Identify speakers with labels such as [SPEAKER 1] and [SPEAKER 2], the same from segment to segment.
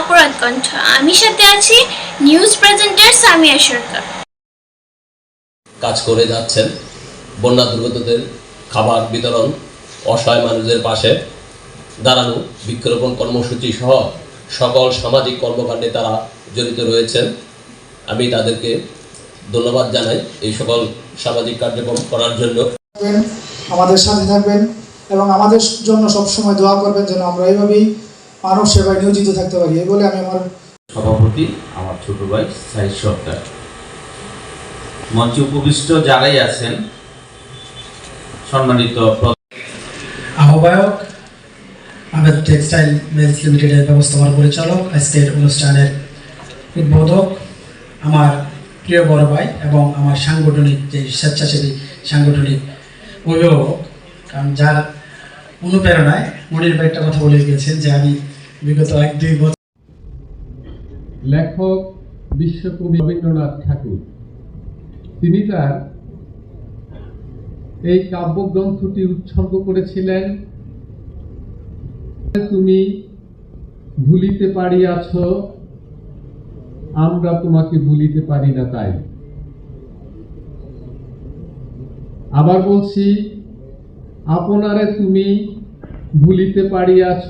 [SPEAKER 1] অপরাধ কণ্ঠ। আমি সাথে আছি নিউজ প্রেজেন্টার সামিয়া সরকার।
[SPEAKER 2] কাজ করে যাচ্ছেন বন্যা দুর্গতদের খাবার বিতরণ অসহায় মানুষদের পাশে দাঁড়ানো বৃক্ষরোপণ কর্মসূচি সহ সকল সামাজিক কর্মকাণ্ডে তারা জড়িত রয়েছেন। আমি তাদেরকে ধন্যবাদ জানাই এই সকল সামাজিক কার্যক্রম করার জন্য।
[SPEAKER 3] আমাদের সাথে থাকবেন এবং আমাদের জন্য সবসময় দোয়া করবেন যেন আমরা এইভাবেই মানব সেবায় নিয়োজিত থাকতে পারি এই বলে আমি আমার
[SPEAKER 4] সভাপতি আমার ছোট ভাই সাহিদ সরকার। মঞ্চে উপবিষ্ট যারাই আছেন সম্মানিত
[SPEAKER 5] আহ্বায়ক আবেদ টেক্সটাইল মিলস লিমিটেডের ব্যবস্থাপনা পরিচালক আজকের অনুষ্ঠানের উদ্বোধক আমার প্রিয় বড় ভাই এবং আমার সাংগঠনিক যে স্বেচ্ছাসেবী সাংগঠনিক অভিভাবক কারণ যার অনুপ্রেরণায় মনির ভাই একটা কথা বলে গিয়েছেন যে আমি বিগত এক দুই বছর
[SPEAKER 6] লেখক বিশ্বকবি রবীন্দ্রনাথ ঠাকুর। তিনি তার এই কাব্যগ্রন্থটি উৎসর্গ করেছিলেন। তুমি ভুলিতে পারিয়াছ, আমরা তোমাকে ভুলিতে পারি না তাই। আবার বলছি আপনারে তুমি ভুলিতে পারিয়াছ,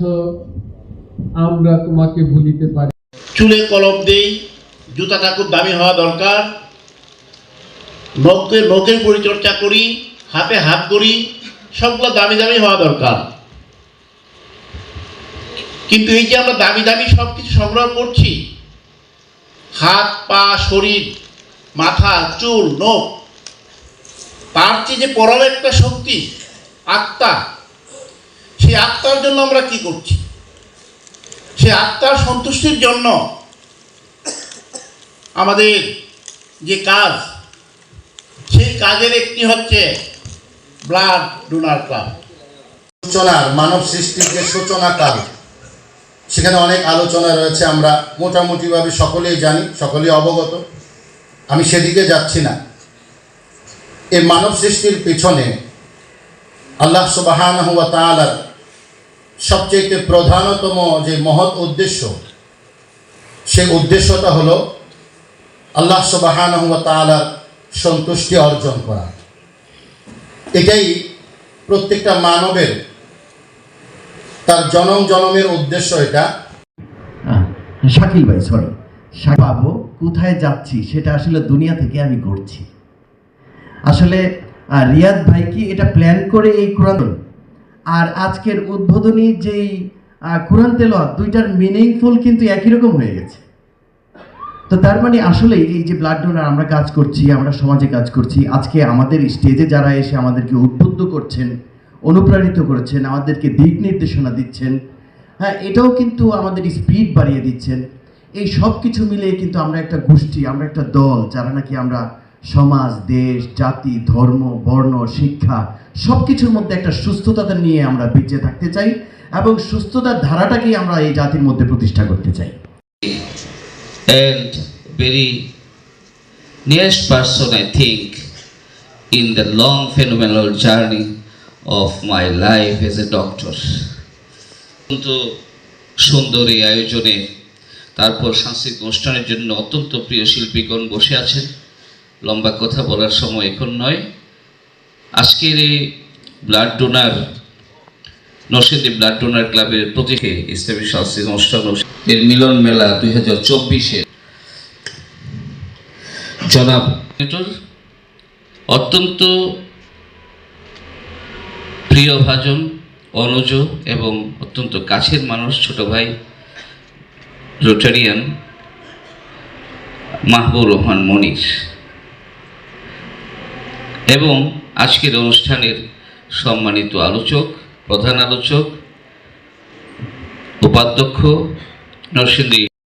[SPEAKER 6] আমরা তোমাকে ভুলিতে পারি
[SPEAKER 7] চুলে কলম দেই জুতাটা খুব দামি হওয়া দরকার। নখের নখের পরিচর্যা করি, হাতে হাত করি, সবগুলো দামি দামি হওয়া দরকার। কিন্তু এই যে আমরা দামি দামি সব কিছু সংগ্রহ করছি, হাত, পা, শরীর, মাথা, চুল, নখ, তার চেয়ে যে পরম একটা শক্তি আত্মা। সেই আত্মার জন্য আমরা কি করছি? সে আত্মার সন্তুষ্টির জন্য আমাদের যে কাজ, সেই কাজের একটি হচ্ছে ব্লাড ডোনার ক্লাব
[SPEAKER 8] সূচনার, মানব সৃষ্টির যে সূচনা কাল সেখানে অনেক আলোচনা রয়েছে, আমরা মোটামুটিভাবে সকলেই জানি, সকলেই অবগত। আমি সেদিকে যাচ্ছি না। এই মানব সৃষ্টির পিছনে আল্লাহ সুবাহান হুয়া তালার সবচেয়ে প্রধানতম যে মহৎ উদ্দেশ্য, সেই উদ্দেশ্যটা হলো আল্লাহ সুবাহান তালার সন্তুষ্টি অর্জন করা। এটাই প্রত্যেকটা মানবের, তার জনম জনমের উদ্দেশ্য এটা।
[SPEAKER 9] শাকিল ভাই সরি পাবো কোথায় যাচ্ছি? সেটা আসলে দুনিয়া থেকে আমি করছি আসলে আহ, রিয়াদ ভাই কি এটা প্ল্যান করে এই কোরআন আর আজকের উদ্বোধনী যেই কোরআন তেলাওয়াত দুইটার মিনিংফুল কিন্তু একই রকম হয়ে গেছে। তো তার মানে আসলে এই যে ব্লাড ডোনার আমরা কাজ করছি আমরা সমাজে কাজ করছি আজকে আমাদের স্টেজে যারা এসে আমাদেরকে উদ্বুদ্ধ করছেন অনুপ্রাণিত করছেন আমাদেরকে দিক নির্দেশনা দিচ্ছেন হ্যাঁ এটাও কিন্তু আমাদের স্পিড বাড়িয়ে দিচ্ছেন। এই সব কিছু মিলিয়ে কিন্তু আমরা একটা গোষ্ঠী আমরা একটা দল যারা নাকি আমরা সমাজ, দেশ, জাতি, ধর্ম, বর্ণ, শিক্ষা সব কিছুর মধ্যে একটা সুস্থতা নিয়ে আমরা বেঁচে থাকতে চাই এবং সুস্থতার ধারাটাকেই আমরা এই জাতির মধ্যে প্রতিষ্ঠা করতে চাই
[SPEAKER 10] and very nearest person, I think, in the long phenomenal journey of my life as a doctor. অত্যন্ত সুন্দর এই আয়োজনে, তারপর সাংস্কৃতিক অনুষ্ঠানের জন্য অত্যন্ত প্রিয় শিল্পীগণ বসে আছেন লম্বা কথা বলার সময় এখন নয়। আজকের এই blood donor Narsingdi blood donor ক্লাবের প্রতীকে ইসলামী সাংস্কৃতিক অনুষ্ঠান এর মিলন মেলা দুই হাজার চব্বিশে জনাব অত্যন্ত প্রিয়ভাজন অনুজ এবং অত্যন্ত কাছের মানুষ, ছোট ভাই রোটারিয়ান মাহবুর রহমান মনির। এবং আজকের অনুষ্ঠানের সম্মানিত আলোচক প্রধান আলোচক উপাধ্যক্ষ নরসিংদী